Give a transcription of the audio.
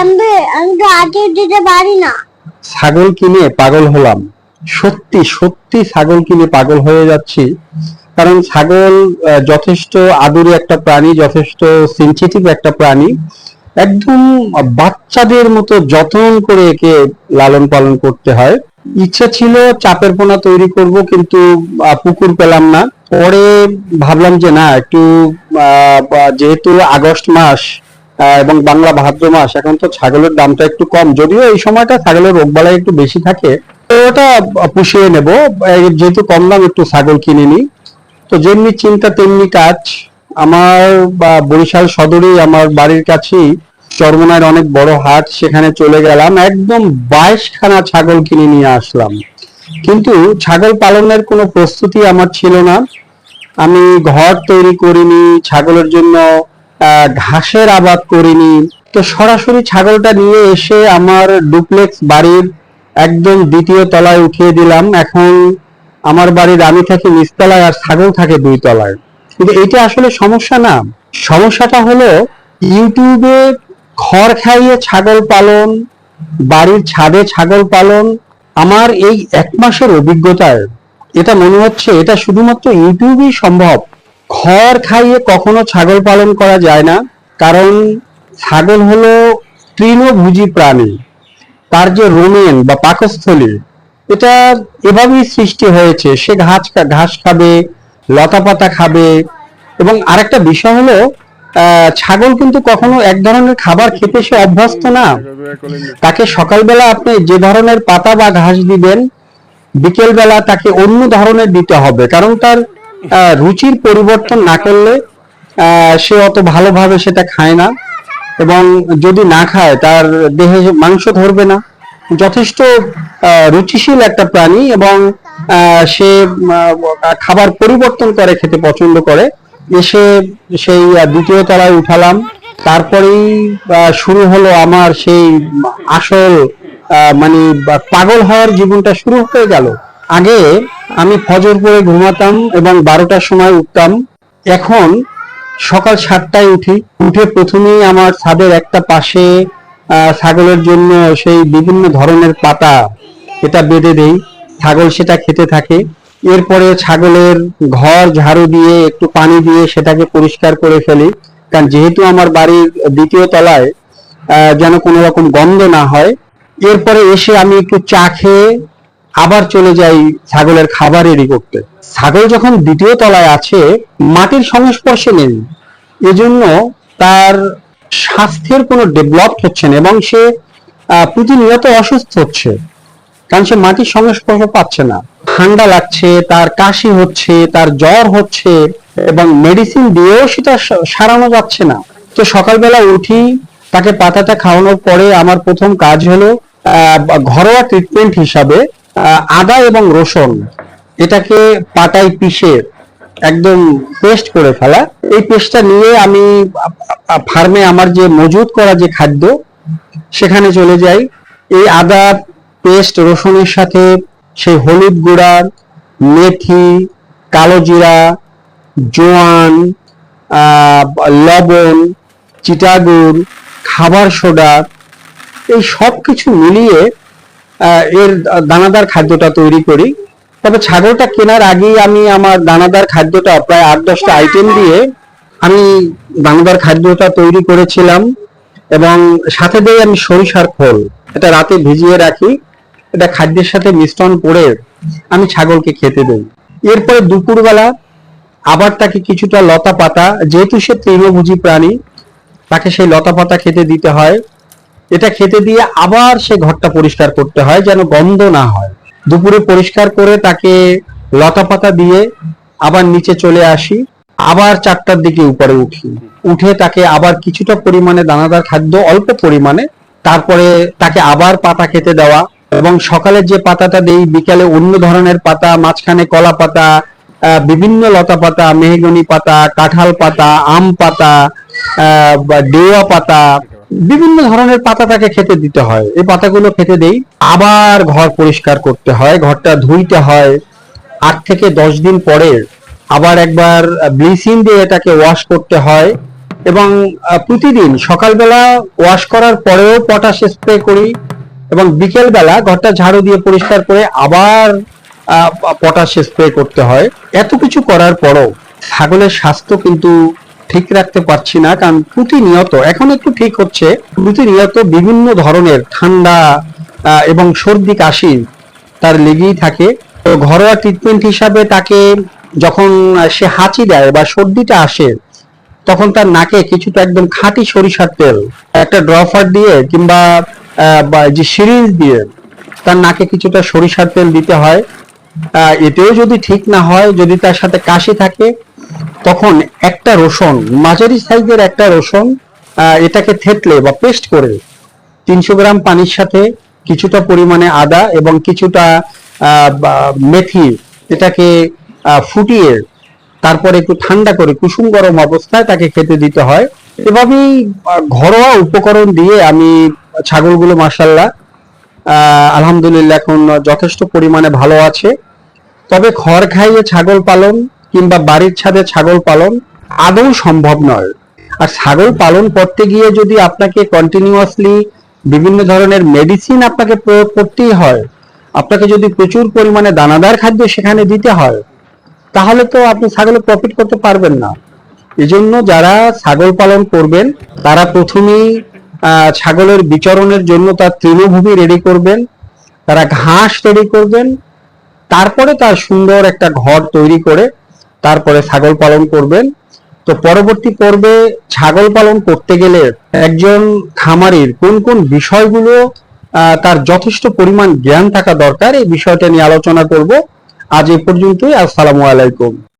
আমি তো আগে পারি না। ছাগল কিনে পাগল হলাম। সত্যি সত্যি ছাগল কিনে পাগল হয়ে যাচ্ছি। কারণ ছাগল যথেষ্ট আদুরে একটা প্রাণী, যথেষ্ট সেনসিটিভ একটা প্রাণী। একদম বাচ্চাদের মতো যত্ন করে একে লালন পালন করতে হয়। ইচ্ছা ছিল চাপের পোনা তৈরি করব, কিন্তু পুকুর পেলাম না। পরে ভাবলাম যে না, একটু যেহেতু আগস্ট মাস এবং বাংলা ভাদ্র মাস, এখন তো ছাগলের দামটা একটু কম। যদিও এই সময়টা ছাগলের রোগবালাই একটু বেশি থাকে, তো ওটা পুষিয়ে নেব। যেহেতু কম দাম একটু ছাগল কিনে নিই। তো যেমনি চিন্তা, তেমনি কাজ। আমার, বা বরিশাল সদরেই আমার বাড়ির কাছেই চরমনার অনেক বড় হাট, সেখানে চলে গেলাম। একদম বাইশ খানা ছাগল কিনে নিয়ে আসলাম। কিন্তু ছাগল পালনের কোনো প্রস্তুতি আমার ছিল না। আমি ঘর তৈরি করিনি, ছাগলের জন্য ঘাসের আবাদ করিনি। তো সরাসরি ছাগলটা নিয়ে এসে আমার ডুপ্লেক্স বাড়ির একদম দ্বিতীয় তলায় উঠিয়ে দিলাম। এখন আমার বাড়ির আমি থাকি নিচতলায় আর ছাগল থাকে দুই তলায়। কিন্তু এটা আসলে সমস্যা না। সমস্যাটা হলো ইউটিউবে খড় খাইয়ে ছাগল পালন, বাড়ির ছাদে ছাগল পালন, আমার এই এক মাসের অভিজ্ঞতায় এটা মনে হচ্ছে এটা শুধুমাত্র ইউটিউবেই সম্ভব। খড় খাইয়ে কখনো ছাগল পালন করা যায় না, কারণ ছাগল হলো তৃণভোজী প্রাণী, তার যে রোমেন বা পাকস্থলী, এটা এভাবেই সৃষ্টি হয়েছে। সে ঘাস ঘাস খাবে, লতা পাতা খাবে এবং আরেকটা বিষয় হলো ছাগল কিন্তু কখনো এক ধরনের খাবার খেতে সে অভ্যস্ত না। তাকে সকালবেলা আপনি যে ধরনের পাতা বা ঘাস দিবেন, বিকেলবেলা তাকে অন্য ধরনের দিতে হবে, কারণ তার রুচির পরিবর্তন না করলে সে অত ভালোভাবে সেটা খায় না। এবং যদি না খায়, তার দেহে মাংস ধরবে না। যথেষ্ট রুচিশীল একটা প্রাণী এবং সে খাবার পরিবর্তন করে, খেতে পছন্দ করে। এসে সেই দ্বিতীয় তলায় উঠালাম। তারপরেই শুরু হলো আমার সেই আসল মানে পাগল হওয়ার জীবনটা শুরু হয়ে গেল। আগে আমি ফজর পরে ঘুমাতাম এবং বারোটার সময় উঠতাম। এখন সকাল সাতটায় উঠি। উঠে প্রথমেই আমার ছাদের একটা পাশে ছাগলের জন্য সেই বিভিন্ন ধরনের পাতা এটা বেঁধে দেই। ছাগল সেটা খেতে থাকে। এরপরে ছাগলের ঘর ঝাড়ু দিয়ে, একটু পানি দিয়ে সেটাকে পরিষ্কার করে ফেলি। কারণ যেহেতু আমার বাড়ির দ্বিতীয় তলায় যেন কোনো রকম গন্ধ না হয়। এরপরে এসে আমি একটু চা খেয়ে আবার চলে যাই ছাগলের খাবার রেডি করতে। ছাগল যখন দ্বিতীয় তলায় আছে, মাটির সংস্পর্শে নেই। এজন্য তার স্বাস্থ্যের কোনো ডেভেলপ হচ্ছে না এবং সে প্রতিনিয়ত অসুস্থ হচ্ছে। কারণ সে মাটির সংস্পর্শ পাচ্ছে না। ঠান্ডা লাগছে, তার কাশি হচ্ছে, তার জ্বর হচ্ছে এবং মেডিসিন দিয়েও সেটা সারানো যাচ্ছে না। তো সকালবেলা উঠি, তাকে পাতাটা খাওয়ানোর পরে আমার প্রথম কাজ হলো ঘরোয়া ট্রিটমেন্ট হিসাবে আদা এবং রসুন এটাকে পাটায় পিষে একদম পেস্ট করে ফেলা। এই পেস্টটা নিয়ে আমি ফার্মে আমার যে মজুত করা যে খাদ্য, সেখানে চলে যাই। এই আদা পেস্ট রসুনের সাথে সেই হলুদ গুঁড়া, মেথি, কালো জিরা, জোয়ান লবণ চিটাগুড় খাবার সোডা, এই সব কিছু মিলিয়ে এর দানাদার খাদ্যটা তৈরি করি। তবে ছাগলটা কেনার আগেই আমি আমার দানাদার খাদ্যটা প্রায় আট দশটা আইটেম দিয়ে আমি দানাদার খাদ্যটা তৈরি করেছিলাম এবং সাথে দিয়ে আমি সরিষার খোল, এটা রাতে ভিজিয়ে রাখি। এটা খাদ্যের সাথে মিশ্রণ করে আমি ছাগলকে খেতে দেই। এরপরে দুপুরবেলা আবার তাকে কিছুটা লতা পাতা, যেহেতু সে তৃণভোজী প্রাণী, তাকে সেই লতা পাতা খেতে দিতে হয়। এটা খেতে দিয়ে আবার সে ঘরটা পরিষ্কার করতে হয় যেন গন্ধ না হয়। দুপুরে পরিষ্কার করে তাকে লতা পাতা দিয়ে আবার নিচে চলে আসি, আবার চারটার দিকে উপরে উঠি। উঠে তাকে আবার কিছুটা পরিমাণে দানাদার খাদ্য, অল্প পরিমাণে, তারপরে তাকে আবার পাতা খেতে দেওয়া এবং সকালে যে পাতাটা দেই, বিকালে অন্য ধরনের পাতা, মাঝখানে কলা পাতা বিভিন্ন লতা পাতা, মেহগনি পাতা, কাঁঠাল পাতা, আম পাতা ডেওয়া পাতা বিভিন্ন ধরনের পাতা তাকে খেতে দিতে হয়। এই পাতাগুলো খেতে দেই, আবার ঘর পরিষ্কার করতে হয়, ঘরটা ধুইতে হয়। আট থেকে দশ দিন পরে আবার একবার ব্লিচিং দিয়ে এটাকে ওয়াশ করতে হয় এবং প্রতিদিন সকালবেলা ওয়াশ করার পরেও পটাশ স্প্রে করি এবং বিকেলবেলা ঘরটা ঝাড়ু দিয়ে পরিষ্কার করে আবার পটাশ স্প্রে করতে হয়। এত কিছু করার পরও ছাগলের স্বাস্থ্য কিন্তু ঠিক রাখতে পারছি না, কারণ প্রতিনিয়ত, এখন একটু ঠিক হচ্ছে, প্রতিনিয়ত বিভিন্ন ধরনের ঠান্ডা এবং সর্দি কাশি তার লেগেই থাকে। তো ঘরোয়া ট্রিটমেন্ট হিসাবে তাকে যখন সে হাঁচি দেয় বা সর্দিটা আসে, তখন তার নাকে কিছুটা একদম খাঁটি সরিষার তেল, একটা ড্রফার দিয়ে কিংবা যে সিরিজ দিয়ে তার নাকে কিছুটা সরিষার তেল দিতে হয়। এতেও যদি ঠিক না হয়, যদি তার সাথে কাশি থাকে, তখন একটা রসুন, মাঝারি সাইজের একটা রসুন এটাকে থেতলে বা পেস্ট করে তিনশো গ্রাম পানির সাথে কিছুটা পরিমাণে আদা এবং কিছুটা মেথি এটাকে ফুটিয়ে তারপরে একটু ঠান্ডা করে কুসুম গরম অবস্থায় তাকে খেতে দিতে হয়। এভাবেই ঘরোয়া উপকরণ দিয়ে আমি ছাগলগুলো মাসাল্লাহ আলহামদুলিল্লাহ এখন যথেষ্ট পরিমাণে ভালো আছে। তবে খড় খাইয়ে ছাগল পালন কিংবা বাড়ির ছাদে ছাগল পালন আদৌ সম্ভব নয়। আর ছাগল পালন করতে গিয়ে যদি আপনাকে কন্টিনিউয়াসলি বিভিন্ন ধরনের মেডিসিন আপনাকে প্রয়োগ করতেই হয়, আপনাকে যদি প্রচুর পরিমাণে দানাদার খাদ্য সেখানে দিতে হয়, তাহলে তো আপনি ছাগলে প্রফিট করতে পারবেন না। এজন্য যারা ছাগল পালন করবেন, তারা প্রথমেই ছাগলের বিচরণের জন্য তার তৃণভূমি রেডি করবেন, তারা ঘাস তৈরি করবেন, তারপরে তার সুন্দর একটা ঘর তৈরি করে তারপরে ছাগল পালন করবেন। তো পরবর্তী পর্বে ছাগল পালন করতে গেলে একজন খামারির কোন কোন বিষয়গুলো তার যথেষ্ট পরিমাণ জ্ঞান থাকা দরকার, এই বিষয়টা নিয়ে আলোচনা করব। আজ এ পর্যন্তই, আসসালামু আলাইকুম।